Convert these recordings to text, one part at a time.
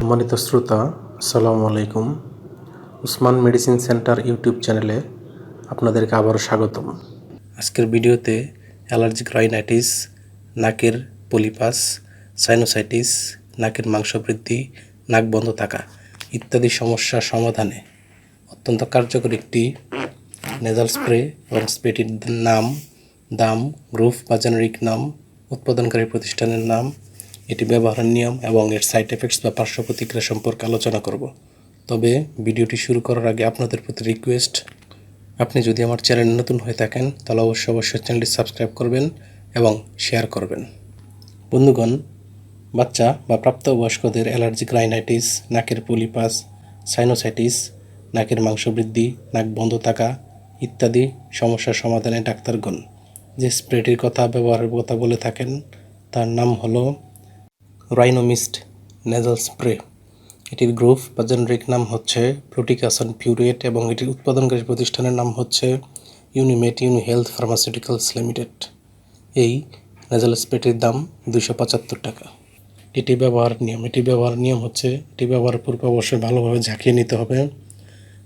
সম্মানিত শ্রোতা, আসসালামু আলাইকুম। উসমান মেডিসিন সেন্টার ইউটিউব চ্যানেলে আপনাদেরকে আবারও স্বাগতম। আজকের ভিডিওতে অ্যালার্জিক রাইনাইটিস, নাকের পলিপাস, সাইনোসাইটিস, নাকের মাংস বৃদ্ধি নাক বন্ধ থাকা ইত্যাদি সমস্যার সমাধানে অত্যন্ত কার্যকর একটি নেজাল স্প্রে এবং স্প্রেটির নাম, দাম, গ্রুপ বা জেনারিক নাম, উৎপাদনকারী প্রতিষ্ঠানের নাম এটি ব্যবহারের নিয়ম এবং এর সাইড এফেক্টস বা পার্শ্ব প্রতিক্রিয়া সম্পর্কে আলোচনা করব। তবে ভিডিওটি শুরু করার আগে আপনাদের প্রতি রিকোয়েস্ট আপনি যদি আমার চ্যানেল নতুন হয়ে থাকেন, তাহলে অবশ্যই অবশ্যই চ্যানেলটি সাবস্ক্রাইব করবেন এবং শেয়ার করবেন। বন্ধুগণ, বাচ্চা বা প্রাপ্তবয়স্কদের অ্যালার্জিক রাইনাইটিস নাকের পলিপাস সাইনোসাইটিস নাকের মাংস বৃদ্ধি, নাক বন্ধ থাকা ইত্যাদি সমস্যার সমাধানে ডাক্তারগণ যে স্প্রেটির কথা, ব্যবহারের কথা বলে থাকেন, তার নাম হলো রাইনোমিস্ট নেজাল স্প্রে এটির গ্রুপ বা জেনারিক নাম হচ্ছে প্রোটিকাসন পিউরেট এবং এটির উৎপাদনকারী প্রতিষ্ঠানের নাম হচ্ছে Unimed Uni Health Pharmaceuticals Limited এই নেজাল স্প্রেটির দাম দুশো পঁচাত্তর টাকা। এটি ব্যবহার নিয়ম। এটি ব্যবহার নিয়ম হচ্ছে এটি ব্যবহারের পূর্বে অবশ্যই ভালোভাবে ঝাঁকিয়ে নিতে হবে।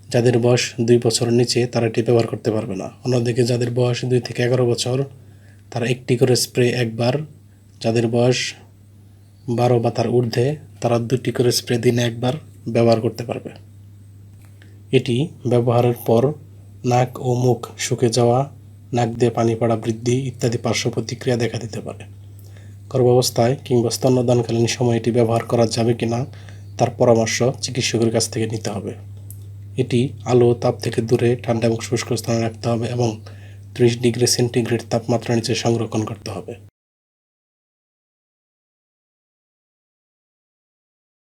যাদের বয়স দুই বছরের নিচে তারা এটি ব্যবহার করতে পারবে না। অন্যদিকে যাদের বয়স দুই থেকে এগারো বছর, তারা একটি করে স্প্রে একবার। যাদের বয়স বারো বা তার ঊর্ধ্বে তারা দুটি করে স্প্রে দিনে একবার ব্যবহার করতে পারবে। এটি ব্যবহারের পর নাক ও মুখ শুকে যাওয়া, নাক দিয়ে পানি পড়া বৃদ্ধি ইত্যাদি পার্শ্ব প্রতিক্রিয়া দেখা দিতে পারে। গর্ভাবস্থায় কিংবা স্তন্যদানকালীন সময় এটি ব্যবহার করা যাবে কিনা তার পরামর্শ চিকিৎসকের কাছ থেকে নিতে হবে। এটি আলো তাপ থেকে দূরে ঠান্ডা এবং শুষ্ক স্থানে রাখতে হবে এবং ত্রিশ ডিগ্রি সেন্টিগ্রেড তাপমাত্রা নিচে সংরক্ষণ করতে হবে।